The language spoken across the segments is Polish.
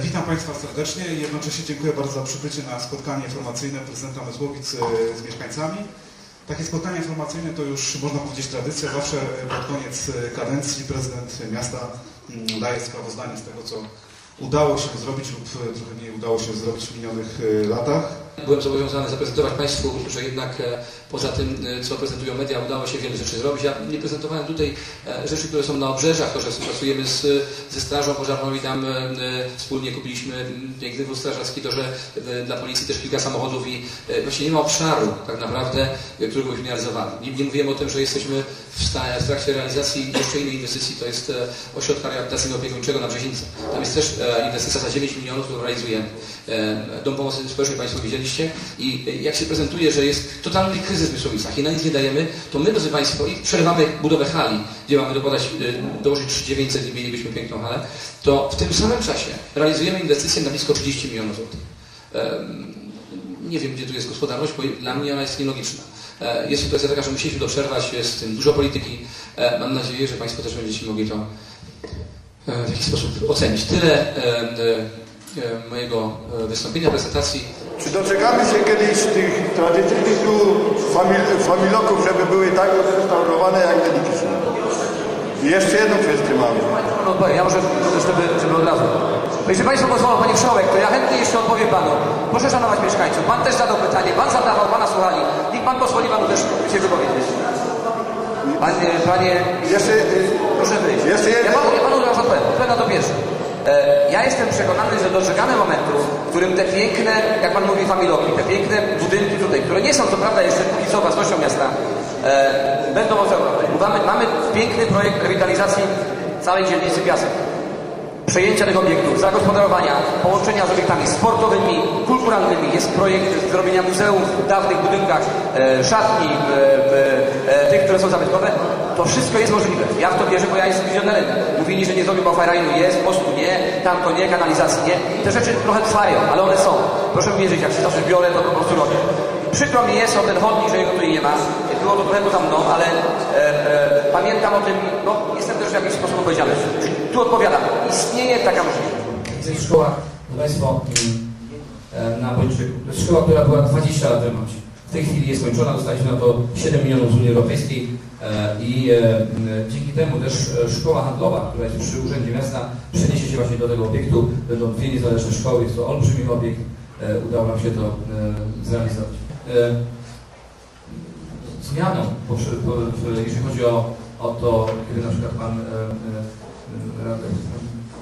Witam Państwa serdecznie i jednocześnie dziękuję bardzo za przybycie na spotkanie informacyjne prezydenta Mysłowic e, z mieszkańcami. Takie spotkania informacyjne to już można powiedzieć tradycja. Zawsze pod koniec e, kadencji prezydent miasta mm, daje sprawozdanie z tego, co udało się zrobić lub e, trochę mniej udało się zrobić w minionych latach. Byłem zobowiązany zaprezentować Państwu, że jednak e, poza tym, e, co prezentują media, udało się wiele rzeczy zrobić. Ja nie prezentowałem tutaj e, rzeczy, które są na obrzeżach, to, że współpracujemy z, ze Strażą Pożarną i tam wspólnie kupiliśmy piękny wóz strażacki, to, że dla policji też kilka samochodów i właśnie nie ma obszaru tak naprawdę, którego byśmy nie realizowali. Nie, nie mówiłem o tym, że jesteśmy w, sta- w trakcie realizacji jeszcze innej inwestycji, to jest ośrodka rehabilitacyjno-opiekuńczego na Brzezińcu. Tam jest też inwestycja za 9 milionów, którą realizujemy. Dom Pomocy Społecznej Państwo i e, jak się prezentuje, że jest totalny kryzys w Mysłowicach i na nic nie dajemy, to my, drodzy Państwo, i przerywamy budowę hali, gdzie mamy dokładać, e, dołożyć 3900 i mielibyśmy piękną halę, to w tym samym czasie realizujemy inwestycje na blisko 30 milionów złotych. Nie wiem, gdzie tu jest gospodarność, bo dla mnie ona jest nielogiczna. E, Jest sytuacja taka, że musieliśmy to przerwać, jest w tym dużo polityki. Mam nadzieję, że Państwo też będziecie mogli to w jakiś sposób ocenić. Tyle mojego wystąpienia, prezentacji. Czy doczekamy się kiedyś tych tradycyjnych tu famil, familoków, żeby były tak odrestaurowane jak Delikisy? I jeszcze jedną kwestię mam. No odpowiem, ja może żeby, żeby od razu. Jeśli Państwo pozwolą, Panie Wszołek, to ja chętnie jeszcze odpowiem Panu. Proszę szanować mieszkańców. Pan też zadał pytanie, Pan zadawał, Pana słuchali. Niech Pan pozwoli Panu też się wypowiedzieć. Panie, panie Jeszcze, y, proszę wyjść. Jeszcze jedno- Ja Panu, ja panu już odpowiem, odpowiem na to pierwsze. E, ja jestem przekonany, że doczekamy momentu, w którym te piękne, jak Pan mówi, familoki, te piękne budynki tutaj, które nie są co prawda jeszcze póki co własnością miasta, e, będą oferowane. Mamy, mamy piękny projekt rewitalizacji całej dzielnicy Piasek przejęcia tych obiektów, zagospodarowania, połączenia z obiektami sportowymi, kulturalnymi. Jest projekt zrobienia muzeum w dawnych budynkach, e, szatni, e, e, tych, które są zabytkowe. To wszystko jest możliwe. Ja w to wierzę, bo ja jestem wizjonerem. Mówili, że nie zrobił Bauhainu, jest, mostu nie, tamto nie, kanalizacji nie. Te rzeczy trochę trwają, ale one są. Proszę mi wierzyć, jak się to biorę, to po prostu robię. Przykro mi jest o ten chodnik, że jego tutaj nie ma. Było to trochę poza mną, ale e, e, pamiętam o tym, no jestem też w jakiś sposób odpowiedzialny. Tu odpowiadam. Istnieje taka możliwość. Jest szkoła, Państwo, na Bończyku. To jest szkoła, która była 20 lat remoncie. W tej chwili jest kończona, dostaliśmy na to 7 milionów z Unii Europejskiej e, i e, dzięki temu też e, szkoła handlowa, która jest przy Urzędzie Miasta, przeniesie się właśnie do tego obiektu. Będą dwie niezależne szkoły, jest to olbrzymi obiekt. Udało nam się to zrealizować. Zmianą, jeżeli chodzi o, o to, kiedy na przykład Pan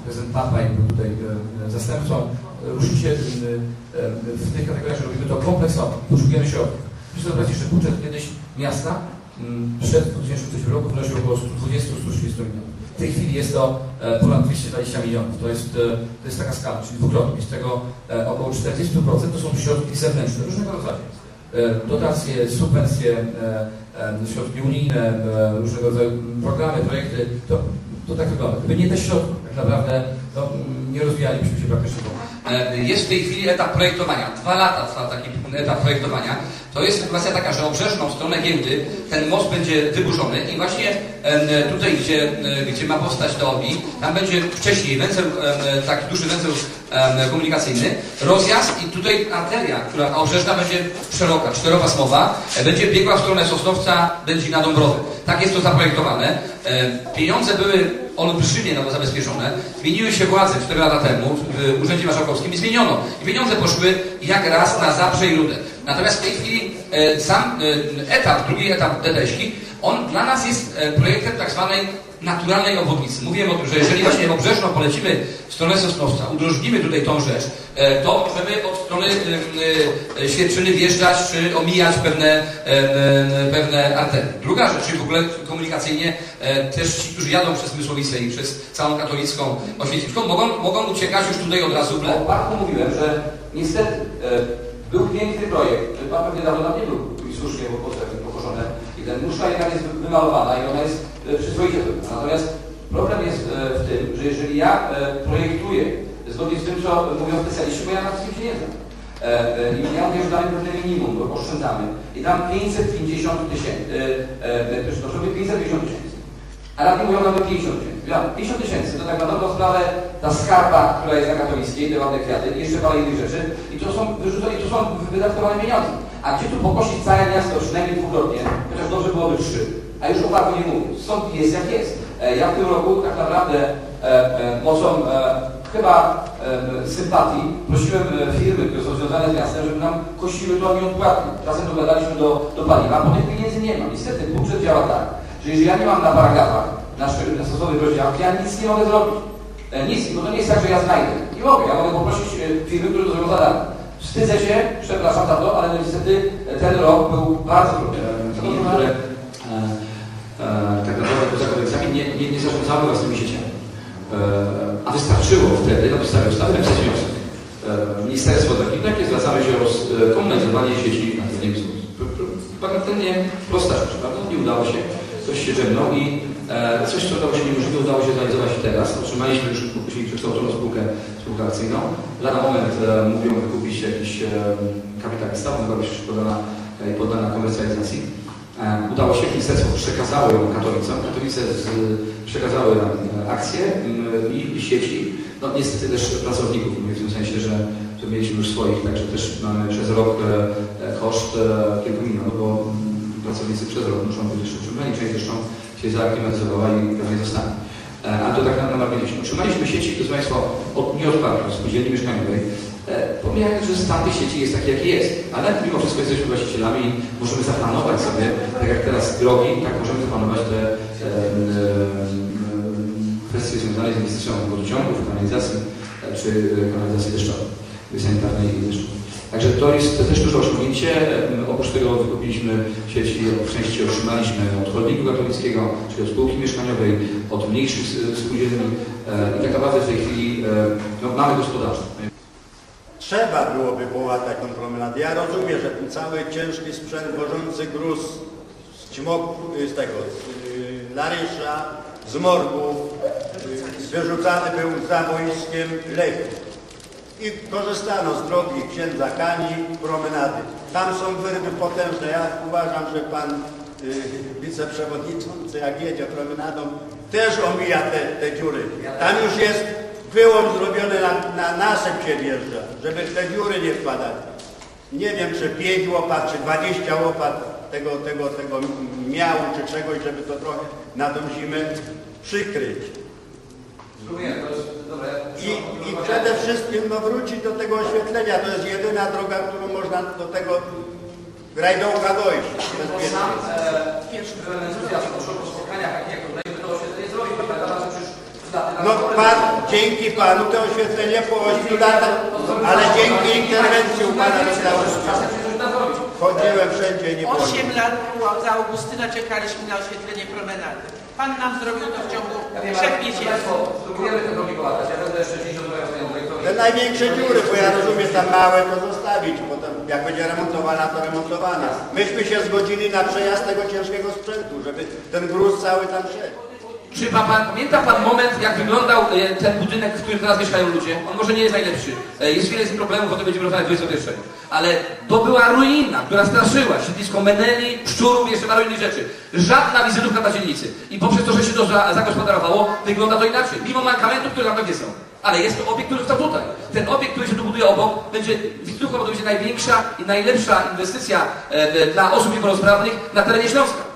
prezydent Papaj był tutaj zastępcą, ruszył się e, e, w tych kategoriach, że robimy to kompleksowo, poszukujemy środków. Wyobrazić, że budżet kiedyś miasta m, przed 2003 roku wynosił około 120-130 milionów. W tej chwili jest to e, ponad 220 milionów. To jest, e, to jest taka skala, czyli dwukrotnie. Z tego e, około 40% to są środki zewnętrzne, różnego rodzaju. Dotacje, subwencje, środki unijne, różnego rodzaju programy, projekty. To, to tak wygląda. Gdyby nie te środki, tak naprawdę no, mm, nie rozwijalibyśmy się praktycznie. E, Jest w tej chwili etap projektowania. Dwa lata trwa taki etap projektowania. To jest sytuacja taka, że obrzeżną stronę giełdy ten most będzie wyburzony i właśnie e, tutaj, gdzie, e, gdzie ma powstać to OBI, tam będzie wcześniej węzeł, taki duży węzeł komunikacyjny, rozjazd i tutaj arteria, która obrzeżna będzie szeroka, czteropasmowa, e, będzie biegła w stronę Sosnowca, będzie na Dąbrowy. Tak jest to zaprojektowane. Pieniądze były olbrzymie na to zabezpieczone. Zmieniły się władze 4 lata temu w Urzędzie Marszałkowskim i zmieniono. I pieniądze poszły jak raz na Zabrze i Rudę. Natomiast w tej chwili e, sam e, etap, drugi etap Dedeśki, on dla nas jest e, projektem tak zwanej naturalnej obwodnicy. Mówiłem o tym, że jeżeli właśnie obrzeżną polecimy w stronę Sosnowca, udrożnimy tutaj tą rzecz, e, to możemy od strony e, e, Świerczyny wjeżdżać czy omijać pewne, pewne arterie. Druga rzecz, czyli w ogóle komunikacyjnie też ci, którzy jadą przez Mysłowice i przez całą katolicką oświęcimską, mogą, mogą uciekać już tutaj od razu w lewo. O parku mówiłem, że niestety był piękny projekt, pan pewnie dawno tam nie był i słusznie było pokorzone i ten muszka jednak jest wymalowana i ona jest e, przyzwoicie zrobiona. Natomiast problem jest e, w tym, że jeżeli ja e, projektuję zgodnie z tym, co mówią specjaliści, bo ja na tym się nie znam. I ja mówię, że damy pewne minimum, bo oszczędzamy. I dam 550 tysięcy, żeby 550 tysięcy. A radni mówią nawet 50 tysięcy. Ja, 50 tysięcy to tak na dobrą sprawę ta skarpa, która jest na katolickiej, te ładne kwiaty i jeszcze parę innych rzeczy i to są wyrzucone, i to są wydatkowane pieniądze. A gdzie tu pokosić całe miasto przynajmniej dwukrotnie, chociaż dobrze byłoby trzy. A już o parku nie mówię. Stąd jest jak jest. E, Ja w tym roku tak naprawdę e, e, mocą chyba sympatii prosiłem firmy, które są związane z miastem, żeby nam kosiły to nieodpłatnie. Czasem dogadaliśmy do, do paliwa, bo tych pieniędzy nie ma. Niestety budżet działa tak, że jeżeli ja nie mam na paragrafach, na, szczeg- na stosownych rozdziałach, ja nic nie mogę zrobić. Nic, bo to nie jest tak, że ja znajdę. Nie mogę, ja mogę poprosić firmy, które to zrobią za darmo. Wstydzę się, przepraszam za to, ale no niestety e, ten rok był bardzo trudny. Gmin, które e, e, tak naprawdę poza kodeksami nie, nie, nie zarządzały własnymi sieciami. E, a wystarczyło wtedy na podstawie ustawy napisać wniosek. E, Ministerstwo takie, takie zwracamy się o komunalizowanie sieci na terenie Bagatelnie prosta rzecz, prawda? Nie udało się, coś się drzemnął i e, coś, co udało się niemożliwe, udało się zrealizować teraz. Otrzymaliśmy już przekształconą spółkę, spółkę akcyjną. Lada moment e, mówią wykupić jakiś e, kapitalista, ona była już podana i poddana komercjalizacji. E, Udało się, ministerstwo przekazało ją Katowicom, Katowice z, przekazały e, akcje i, sieci. No niestety też pracowników, mówię w tym sensie, że, że mieliśmy już swoich, także też mamy przez rok e, e, koszt e, kilku milionów, bo pracownicy przez rok muszą być jeszcze utrzymani, część zresztą się zaaklimatyzowała i pewnie zostanie. E, A to tak na marginesie. Utrzymaliśmy sieci, proszę Państwa, od, nie odpadło, spółdzielni mieszkaniowej, E, Pomijając, że stan tej sieci jest taki, jaki jest, ale mimo wszystko jesteśmy właścicielami i możemy zaplanować sobie, tak jak teraz drogi, tak możemy zaplanować te kwestie związane z inwestycją wodociągów, kanalizacji e, czy kanalizacji deszczowej, sanitarnej i deszczowej. Także to jest też duże osiągnięcie. Oprócz tego wykupiliśmy sieci, w części otrzymaliśmy od holdingu katolickiego, czyli od spółki mieszkaniowej, od mniejszych spółdzielni e, i tak naprawdę w tej chwili e, no, mamy gospodarstwo. Trzeba byłoby połatać tą promenadę. Ja rozumiem, że ten cały ciężki sprzęt wożący gruz z ćmoku, z tego, z y, Larysza, z morgów, y, wyrzucany był za wojskiem lechu. I korzystano z drogi księdza Kani, promenady. Tam są wyrwy potężne. Ja uważam, że pan y, wiceprzewodniczący, jak jedzie promenadą, też omija te, te dziury. Tam już jest wyłom zrobiony na, na nasem się wjeżdża, żeby te dziury nie wpadać. Nie wiem, czy 5 łopat, czy 20 łopat tego, tego, tego miału, czy czegoś, żeby to trochę na tą zimę przykryć. Dobre. I, I przede wszystkim no, wrócić do tego oświetlenia. To jest jedyna droga, którą można do tego rajdołka dojść. Bezpiecznie. sam e, pierwszy entuzjazm po spotkaniach, jak jak to oświetlenie No pan, dzięki panu to oświetlenie po 8 latach, ale dzięki interwencji u pana zostało. Chodziłem wszędzie nie było. 8 lat za Augustyna czekaliśmy na oświetlenie promenady. Pan nam zrobił to w ciągu Ja wiem, trzech miesięcy. Spróbujemy te polatać. Ja będę jeszcze największe dziury, bo ja rozumiem, tam małe to zostawić, potem jak będzie remontowana, to remontowana. Myśmy się zgodzili na przejazd tego ciężkiego sprzętu, żeby ten gruz cały tam szedł. Czy pan, pamięta pan moment, jak wyglądał e, ten budynek, w którym teraz mieszkają ludzie? On może nie jest najlepszy. E, jest wiele z problemów, o tym będziemy rozmawiać w 21. Ale to była ruina, która straszyła. Siedlisko meneli, szczurów, jeszcze paru innych rzeczy. Żadna wizytówka na dzielnicy. I poprzez to, że się to za, zagospodarowało, wygląda to inaczej. Mimo mankamentów, które tam pewnie są. Ale jest to obiekt, który stał tutaj. Ten obiekt, który się tu buduje obok, będzie wizytówką, to będzie największa i najlepsza inwestycja e, dla osób niepełnosprawnych na terenie Śląska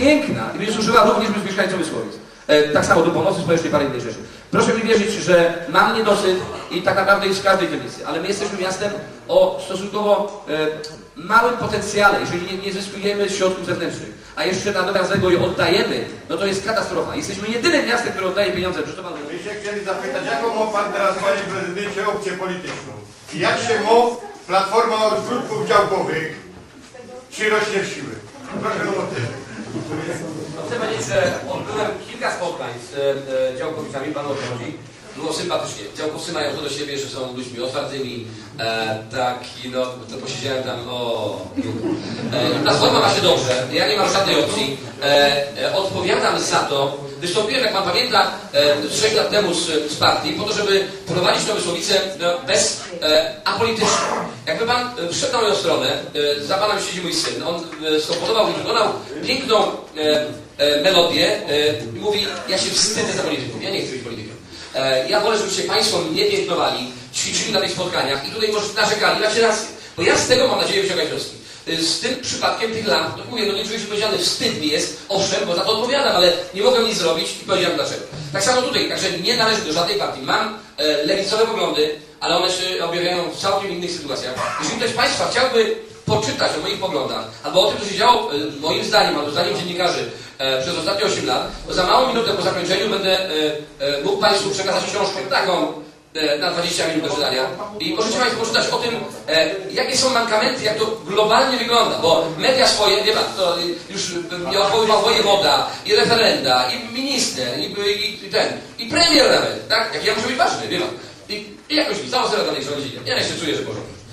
piękna i będzie służyła również mieszkańcom Wysłowic. E, tak samo do pomocy społecznej, parę innych rzeczy. Proszę mi wierzyć, że mam niedosyt i tak naprawdę jest w każdej dzielnicy, ale my jesteśmy miastem o stosunkowo e, małym potencjale, jeżeli nie, nie zyskujemy środków zewnętrznych, a jeszcze na tego je oddajemy, no to jest katastrofa. Jesteśmy jedynym miastem, które oddaje pieniądze. To pan... My się chcieli zapytać, jaką ma Pan teraz, Panie Prezydencie, opcję polityczną? Jak się mu Platforma Odwrótków Działkowych się rozśmieszyły? Proszę o. No chcę powiedzieć, że odbyłem kilka spotkań z e, e, działkowicami, panu o. Było sympatycznie. Działkowcy mają to do siebie, że są ludźmi otwartymi. E, tak, no, to posiedziałem tam, o... E, Platforma ma się dobrze, ja nie mam żadnej opcji. E, e, odpowiadam za to. Wystąpiłem, jak pan pamięta, e, 6 lat temu z, z partii, po to, żeby prowadzić Nowe Słowice no, bez e, apolitycznie. Jakby pan e, wszedł na moją stronę, e, za panem siedzi mój syn, on e, skomponował i wykonał piękną e, e, melodię e, i mówi, ja się wstydzę za polityków, ja nie chcę być politykiem. E, ja wolę, żebyście Państwo mnie piętnowali, ćwiczyli na tych spotkaniach i tutaj może narzekali, macie rację. Bo ja z tego mam nadzieję wyciągać wnioski. E, Z tym przypadkiem tych lamp, no mówię, no nie czuję się powiedziane, wstyd mi jest, owszem, bo za to odpowiadam, ale nie mogę nic zrobić i powiedziałem dlaczego. Tak samo tutaj, także nie należę do żadnej partii. Mam e, lewicowe poglądy, ale one się objawiają w całkiem innych sytuacjach. Jeżeli ktoś z Państwa chciałby poczytać o moich poglądach, albo o tym, co się działo e, moim zdaniem, albo zdaniem dziennikarzy e, przez ostatnie 8 lat, to za małą minutę po zakończeniu będę e, mógł Państwu przekazać książkę taką na 20 minut do czytania i możecie Państwo poczytać o tym, jakie są mankamenty, jak to globalnie wygląda, bo media swoje, wie Pan, to już nie odwoływał wojewoda, i referenda, i minister, i, i, i ten, i premier nawet, tak? Jaki ja muszę być ważny, wie. I, i jakoś mi całą serę dalej rządzi. Ja jeszcze czuję, że porządek.